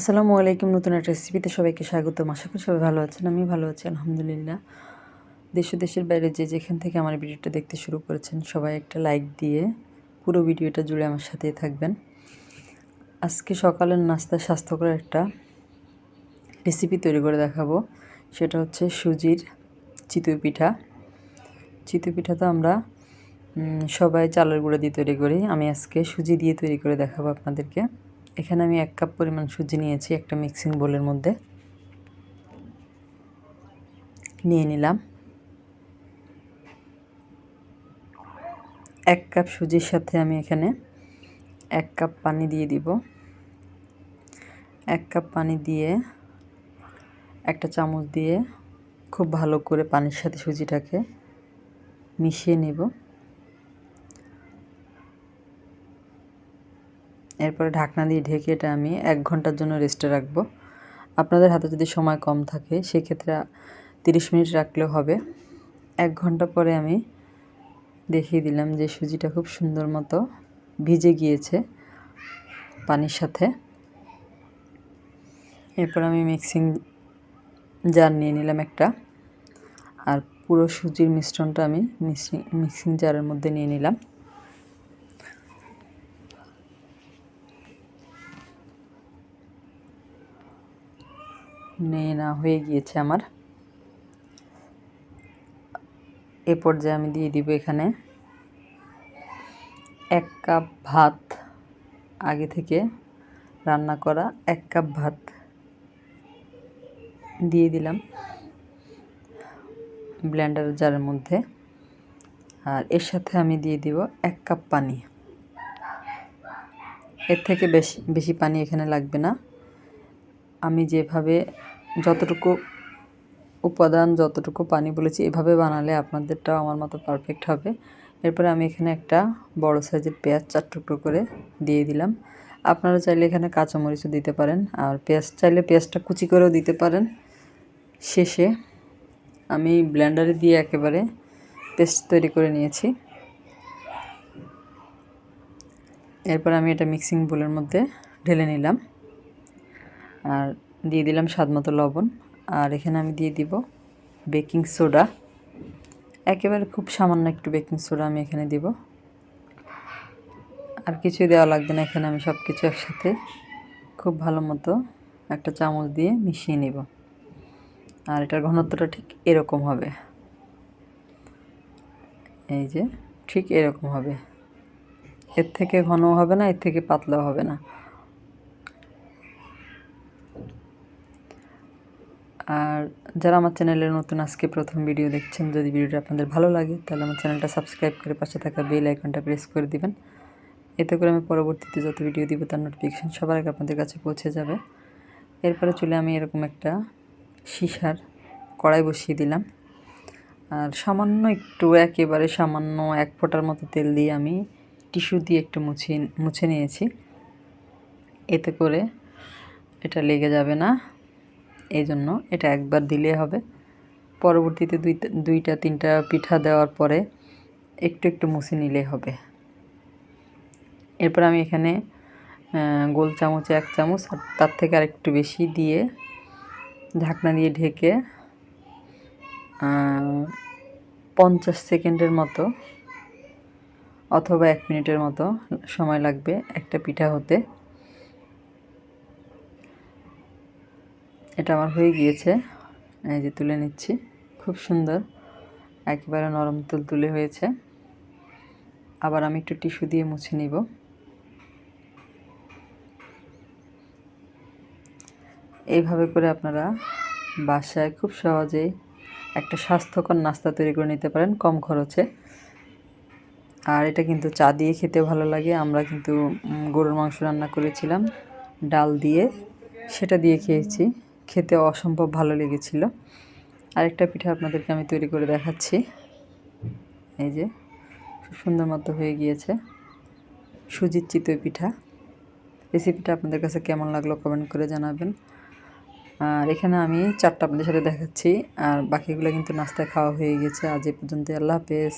আসসালামু আলাইকুম, নতুন একটা রেসিপিতে সবাইকে স্বাগত আশা করি সবাই ভালো আছেন আমি ভালো আছি, আলহামদুলিল্লাহ। দেশ দেশের বাইরে যে যেখান থেকে আমার ভিডিওটা দেখতে শুরু করেছেন, সবাই একটা লাইক দিয়ে পুরো ভিডিওটা জুড়ে আমার সাথেই থাকবেন। আজকে সকালের নাস্তা স্বাস্থ্যকর একটা রেসিপি তৈরি করে দেখাবো। সেটা হচ্ছে সুজির চিতই পিঠা। চিতই পিঠা তো আমরা সবাই চালের গুঁড়ো দিয়ে তৈরি করি। আমি আজকে সুজি দিয়ে তৈরি করে দেখাবো আপনাদেরকে। এখানে আমি এক কাপ পরিমাণ সুজি নিয়েছি, একটা মিক্সিং বোলের মধ্যে। নিয়ে নিলাম। এক কাপ সুজির সাথে আমি এখানে এক কাপ পানি দিয়ে দিব। এক কাপ পানি দিয়ে একটা চামচ দিয়ে খুব ভালো করে পানির সাথে সুজিটাকে মিশিয়ে নেব। এরপরে ঢাকনা দিয়ে ঢেকে এটা আমি এক ঘণ্টার জন্য রেস্টে রাখব। আপনাদের হাতে যদি সময় কম থাকে, সেক্ষেত্রে তিরিশ মিনিট রাখলেও হবে। এক ঘণ্টা পরে আমি দেখিয়ে দিলাম যে সুজিটা খুব সুন্দর মতো ভিজে গিয়েছে পানির সাথে। এরপর আমি মিক্সিং জার নিয়ে নিলাম একটা। আর পুরো সুজির মিশ্রণটা আমি মিক্সিং মিক্সিং জারের মধ্যে নিয়ে নিলাম। নিয়ে না হয়ে গিয়েছে আমার। এ পর্যায়ে আমি দিয়ে দিব এখানে এক কাপ ভাত, আগে থেকে রান্না করা এক কাপ ভাত দিয়ে দিলাম ব্লেন্ডার জারের মধ্যে। আর এর সাথে আমি দিয়ে দিব এক কাপ পানি। এর থেকে বেশি বেশি পানি এখানে লাগবে না। আমি যেভাবে যতটুকু উপাদান, যতটুকু পানি বলেছি, এভাবে বানালে আপনাদেরটাও আমার মতো পারফেক্ট হবে। এরপরে আমি এখানে একটা বড় সাইজের পেঁয়াজ চার টুকরো করে দিয়ে দিলাম। আপনারা চাইলে এখানে কাঁচামরিচও দিতে পারেন, আর পেঁয়াজ চাইলে পেঁয়াজটা কুচি করেও দিতে পারেন। শেষে আমি ব্লেন্ডারে দিয়ে একেবারে পেস্ট তৈরি করে নিয়েছি। এরপর আমি এটা মিক্সিং বোলের মধ্যে ঢেলে নিলাম। আর দিয়ে দিলাম স্বাদ মতো লবণ। আর এখানে আমি দিয়ে দিব বেকিং সোডা। একেবারে খুব সামান্য একটু বেকিং সোডা আমি এখানে দিব। আর কিছুই দেওয়া লাগবে না, এখানে আমি সব কিছু একসাথে খুব ভালো মতো একটা চামচ দিয়ে মিশিয়ে নিব। আর এটার ঘনত্বটা ঠিক এরকম হবে। এই যে ঠিক এরকম হবে। এর থেকে ঘন হবে না, এর থেকে পাতলাও হবে না। আর যারা আমার চ্যানেলে নতুন, আজকে প্রথম ভিডিও দেখছেন, যদি ভিডিওটা আপনাদের ভালো লাগে, তাহলে আমার চ্যানেলটা সাবস্ক্রাইব করে পাশে থাকা বেল আইকনটা প্রেস করে দিবেন। এতে করে আমি পরবর্তীতে যত ভিডিও দিব, তার নোটিফিকেশান সবার আগে আপনাদের কাছে পৌঁছে যাবে। এরপরে চলে আমি এরকম একটা সিসার কড়াই বসিয়ে দিলাম। আর সামান্য একটু, একেবারে সামান্য এক ফোঁটার মতো তেল দিয়ে আমি টিস্যু দিয়ে একটু মুছিয়ে মুছে নিয়েছি। এতে করে এটা লেগে যাবে না। এই জন্য এটা একবার দিলে হবে। পরবর্তীতে দুই, দুইটা, তিনটা পিঠা দেওয়ার পরে একটু একটু মুছে নিলে হবে। এরপর আমি এখানে গোল চামচে, এক চামচ, আর তার থেকে আরেকটু বেশি দিয়ে ঢাকনা দিয়ে ঢেকে পঞ্চাশ সেকেন্ডের মতো অথবা এক মিনিটের মতো সময় লাগবে একটা পিঠা হতে। এটা আমার হয়ে গিয়েছে। এই যে তুলে নিচ্ছি। খুব সুন্দর। একেবারে নরম তুল তুলে হয়েছে। আবার আমি একটু টিস্যু দিয়ে মুছে নিব। এইভাবে করে আপনারা বাসায় খুব সহজেই একটা স্বাস্থ্যকর নাস্তা তৈরি করে নিতে পারেন কম খরচে। আর এটা কিন্তু চা দিয়ে খেতে ভালো লাগে। আমরা কিন্তু গরুর মাংস রান্না করেছিলাম। ডাল দিয়ে সেটা দিয়ে খেয়েছি। খেতে অসম্ভব ভালো লেগেছিল। আরেকটা পিঠা আপনাদেরকে আমি তৈরি করে দেখাচ্ছি। এই যে, খুব সুন্দর মতো হয়ে গিয়েছে। সুজির চিতই পিঠা। রেসিপিটা আপনাদের কাছে কেমন লাগল কমেন্ট করে জানাবেন। আর এখানে আমি চারটা আপনাদের সাথে দেখাচ্ছি। আর বাকিগুলো কিন্তু নাস্তায় খাওয়া হয়ে গেছে। আজ এ পর্যন্ত আল্লাহ হাফেজ।